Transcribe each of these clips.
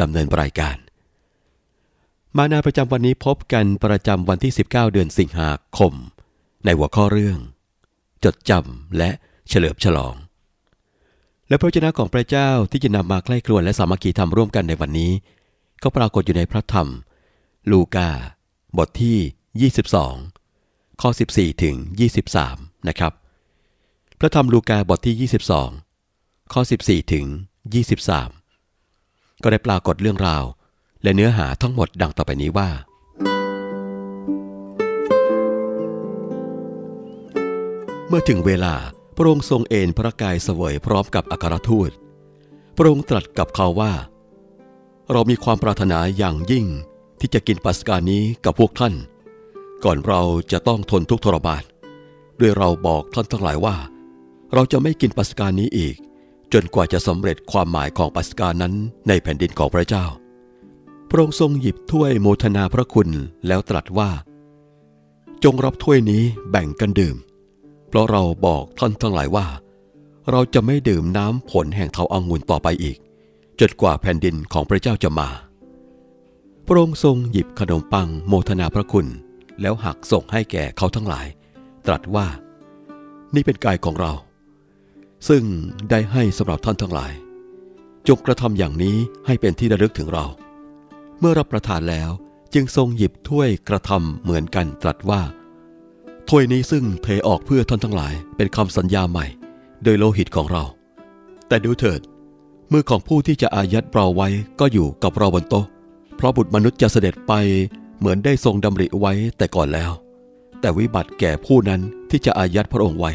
ดำเนินรายการ มานาประจำวันนี้พบกันประจำวันที่ 19 เดือนสิงหาคม ในหัวข้อเรื่อง จดจำและเฉลิมฉลอง และพระเจ้าของพระเจ้าที่จะนำมาใกล้ครวนและสามัคคีธรรมร่วมกันในวันนี้ ก็ปรากฏอยู่ในพระธรรม ลูกา บทที่ 22 ข้อ 14 ถึง 23 นะครับ พระธรรมลูกาบทที่ 22 ข้อ 14 ถึง 23 ก็ได้ปรากฏเรื่องราว และเนื้อหาทั้งหมดดังต่อไปนี้ว่า เมื่อถึงเวลาพระองค์ทรงเอนพระกายเสวยพร้อมกับอัครทูต พระองค์ตรัสกับเขาว่า เรามีความปรารถนาอย่างยิ่งที่จะกินปัสกานี้กับพวกท่าน ก่อนเราจะต้องทนทุกข์ทรมานด้วยเราบอกท่านทั้งหลายว่า เราจะไม่กินปัสกานี้อีก จนกว่าจะสำเร็จความหมายของปัสกานั้นในแผ่นดินของพระเจ้า พระองค์ทรงหยิบถ้วยโมทนาพระคุณแล้วตรัสว่า จงรับถ้วยนี้แบ่งกันดื่ม เพราะเราบอกท่านทั้งหลายว่า เราจะไม่ดื่มน้ำผลแห่งเทาอังุนต่อไปอีก จนกว่าแผ่นดินของพระเจ้าจะมา พระองค์ทรงหยิบขนมปังโมทนาพระคุณ แล้วหักส่งให้แก่เขาทั้งหลาย ตรัสว่า นี่เป็นกายของเรา ซึ่งได้ให้สำหรับท่านทั้งหลาย จงกระทำอย่างนี้ให้เป็นที่ระลึกถึงเรา เมื่อรับประทานแล้วจึงทรงหยิบถ้วยกระทำเหมือนกันตรัสว่า ถ้วยนี้ซึ่งเทออกเพื่อท่านทั้งหลาย เป็นคำสัญญาใหม่ โดยโลหิตของเรา แต่ดูเถิด มือของผู้ที่จะอายัดเราไว้ก็อยู่กับเราบนโต๊ะ เพราะบุตรมนุษย์จะเสด็จไปเหมือนได้ทรงดำริไว้แต่ก่อนแล้ว แต่วิบัติแก่ผู้นั้นที่จะอายัดพระองค์ไว้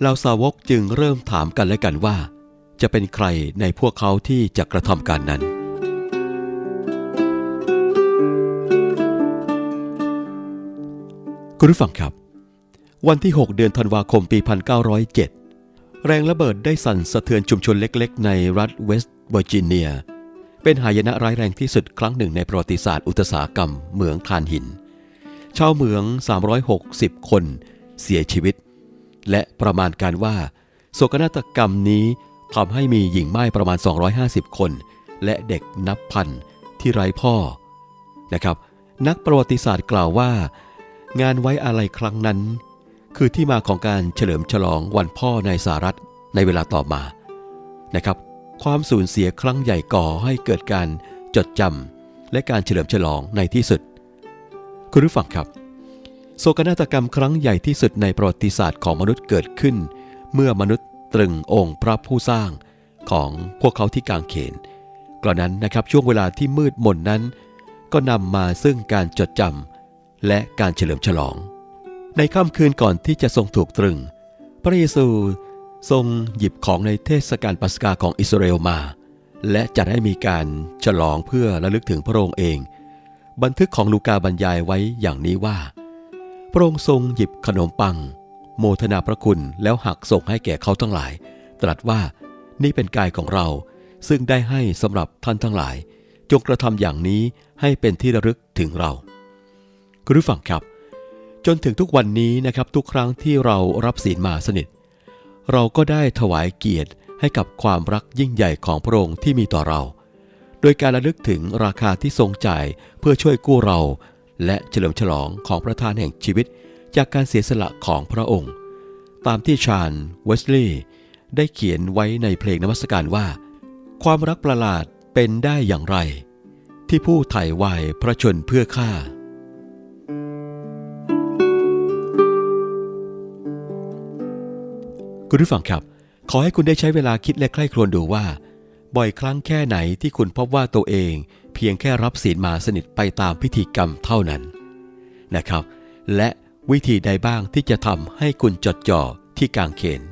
เหล่าสาวกจึงเริ่มถามกันและกันว่า จะเป็นใครในพวกเขาที่จะกระทำการนั้น คุณผู้ฟังครับ วันที่ 6 เดือนธันวาคมปี 1907 แรงระเบิดได้สั่นสะเทือนชุมชนเล็กๆ ในรัฐเวสต์เวอร์จิเนีย เป็นหายนะร้ายแรงที่สุดครั้งหนึ่งในประวัติศาสตร์อุตสาหกรรมเหมืองถ่านหิน ชาวเหมือง 360 คนเสียชีวิต และประมาณการว่า โศกนาฏกรรมนี้ทำให้มีหญิงไม้ประมาณ 250 คน และเด็กนับพันที่ไร้พ่อนะครับ นักประวัติศาสตร์กล่าวว่า งานไว้อาลัยครั้งนั้น คือที่มาของการเฉลิมฉลองวันพ่อในสหรัฐในเวลาต่อมานะครับ ความสูญเสียครั้งใหญ่ก่อให้เกิดการจดจำและการเฉลิมฉลองในที่สุด คุณผู้ฟังครับ โศกนาฏกรรมครั้งใหญ่ที่สุดในประวัติศาสตร์ของมนุษย์เกิดขึ้น เมื่อมนุษย์ตรึงองค์พระผู้สร้างของพวกเขาที่กางเขนกระนั้นนะครับช่วงเวลาที่มืดมนนั้น ก็นำมาซึ่งการจดจำและการเฉลิมฉลอง ในค่ำคืนก่อนที่จะทรงถูกตรึง พระเยซูทรงหยิบของในเทศกาลปัสกาของอิสราเอลมา และจัดให้มีการฉลองเพื่อระลึกถึงพระองค์เอง บันทึกของลูกาบรรยายไว้อย่างนี้ว่า ระองค์ทรงหยิบขนมปัง โมทนาพระคุณแล้วหักส่งให้แก่เขาทั้งหลาย ตรัสว่านี่เป็นกายของเรา ซึ่งได้ให้สำหรับท่านทั้งหลาย จงกระทำอย่างนี้ให้เป็นที่ระลึกถึงเรา คุณผู้ฟังครับ จนถึงทุกวันนี้นะครับทุกครั้งที่เรารับศีลมาสนิท เราก็ได้ถวายเกียรติให้กับความรักยิ่งใหญ่ของพระองค์ที่มีต่อเรา โดยการระลึกถึงราคาที่ทรงจ่ายเพื่อช่วยกู้เรา และเฉลิมฉลองของประธานแห่งชีวิตจากการเสียสละของพระองค์ ตามที่ชาญเวสลีย์ได้เขียนไว้ในเพลงนมัสการว่า ความรักประหลาดเป็นได้อย่างไร ที่ผู้ไถ่วายพระชนเพื่อข้าคุณผู้ฟังครับ ขอให้คุณได้ใช้เวลาคิดและใคร่ครวญดูว่า บ่อยครั้งแค่ไหนที่คุณพบว่าตัวเอง เพียงแค่รับศีลมาสนิทไปตามพิธีกรรมเท่านั้นนะครับ และวิธีใดบ้างที่จะทำให้คุณจดจ่อที่กางเขน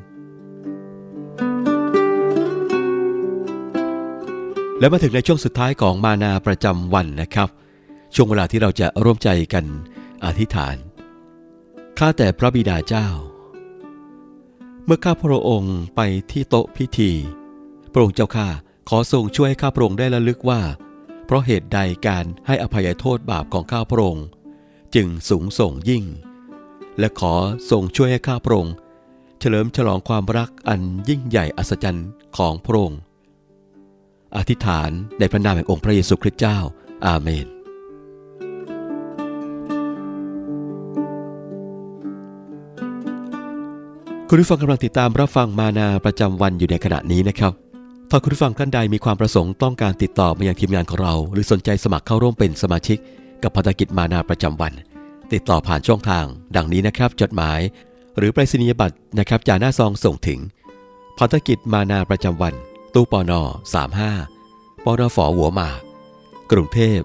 และมาถึงในช่วงสุดท้ายของมานาประจำวันนะครับ ช่วงเวลาที่เราจะร่วมใจกันอธิษฐาน ข้าแต่พระบิดาเจ้า เมื่อข้าพระองค์ไปที่โต๊ะพิธี พระองค์เจ้าข้าขอทรงช่วยให้ข้าพระองค์ได้ระลึกว่า เพราะเหตุใดการให้อภัยโทษบาปของข้าพระองค์จึงสูงส่งยิ่ง และขอทรงช่วยให้ข้าพระองค์เฉลิมฉลองความรักอันยิ่งใหญ่อัศจรรย์ของพระองค์อธิษฐานในพระนามแห่งองค์พระเยซูคริสต์เจ้า อาเมน คุณผู้ฟังกำลังติดตามรับฟังมานาประจำวันอยู่ในขณะนี้นะครับ ถ้าคุณผู้ฟังท่านใดมีความประสงค์ต้องการติดต่อมายังทีมงานของเรา หรือสนใจสมัครเข้าร่วมเป็นสมาชิก กับภารกิจมานาประจำวัน ติดต่อผ่านช่องทาง ดังนี้นะครับ จดหมาย หรือไปรษณียบัตรนะครับจากหน้าซองส่งถึงภารกิจมานาประจำวัน ตู้ปอนอ35ปอนอฝอหัวหมากกรุงเทพ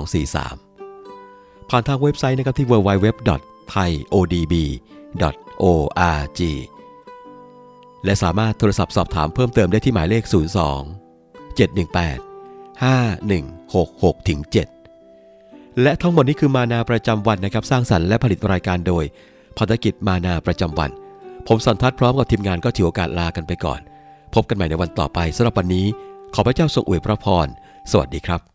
10243 ผ่านทางเว็บไซต์นะครับที่ www.thaiodb.org และสามารถโทรศัพท์สอบถามเพิ่มเติมได้ที่หมายเลข 02 718 5166ถึง7และทั้งหมดนี้คือมานาประจำวันนะครับ สร้างสรรค์และผลิตรายการโดยภารกิจมานาประจำวัน ผมสันทัดพร้อมกับทีมงานก็ถือโอกาสลากันไปก่อน พบกันใหม่ในวันต่อไปสำหรับวันนี้ ขอพระเจ้าทรงอวยพระพร สวัสดีครับ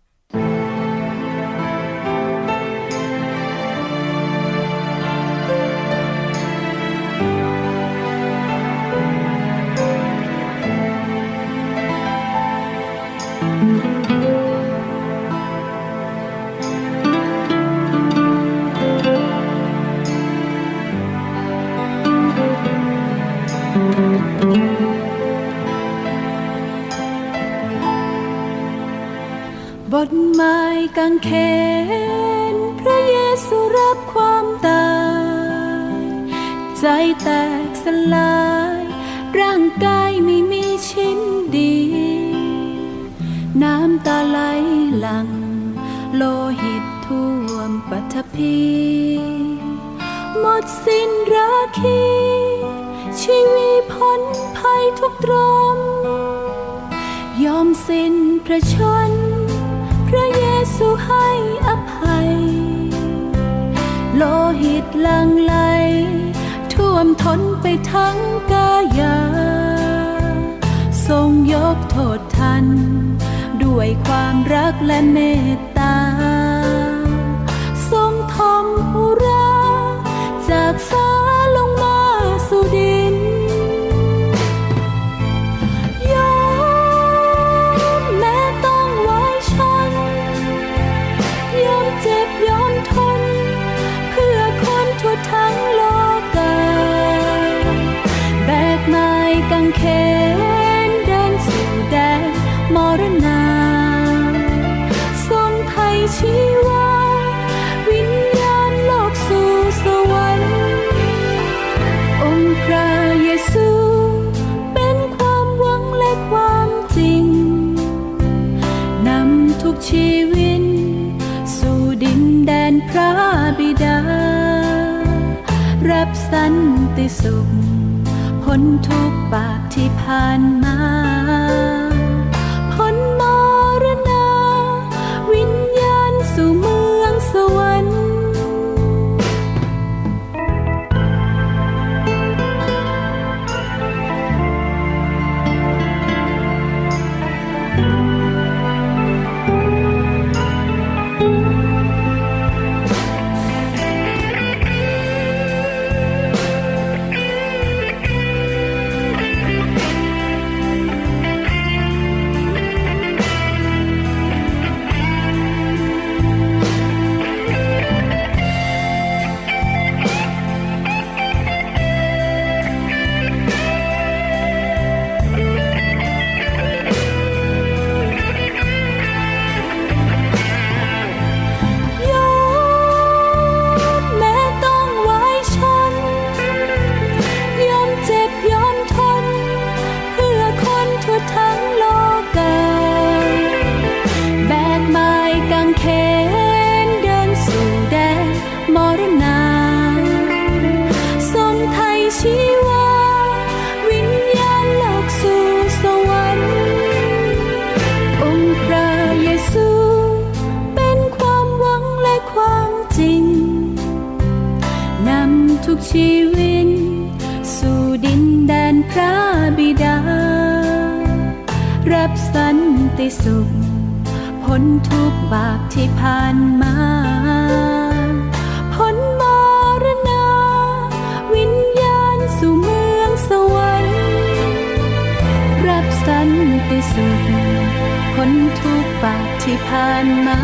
บทหมายกางเขนพระเยซูรับความตายใจแตกสลาย ร่างกายไม่มีชิ้นดี น้ำตาไหลหลัง โลหิตท่วมปัทภีหมดสิ้นราคี ชีวิตพ้นภัยทุกตรม ยอมสิ้นพระชน พระเยซูให้อภัย โลหิตลังไหลท่วมท้นไปทั้งกายา ทรงยกโทษทัน ด้วยความรักและเมต กางเขนเดินสู่แดนมรณาทรงไทยชีวาวิญญาณโลกสู่สวรรค์ องค์พระเยซูเป็นความหวังและความจริง นำทุกชีวิตสู่ดินแดนพระบิดา รับสันติสุข พ้นทุกบาปที่ผ่านมา รับสันติสุขพ้นทุกบาปที่ผ่านมาพ้นมรณา วิญญาณสู่เมืองสวรรค์รับสันติสุขพ้นทุกบาปที่ผ่านมา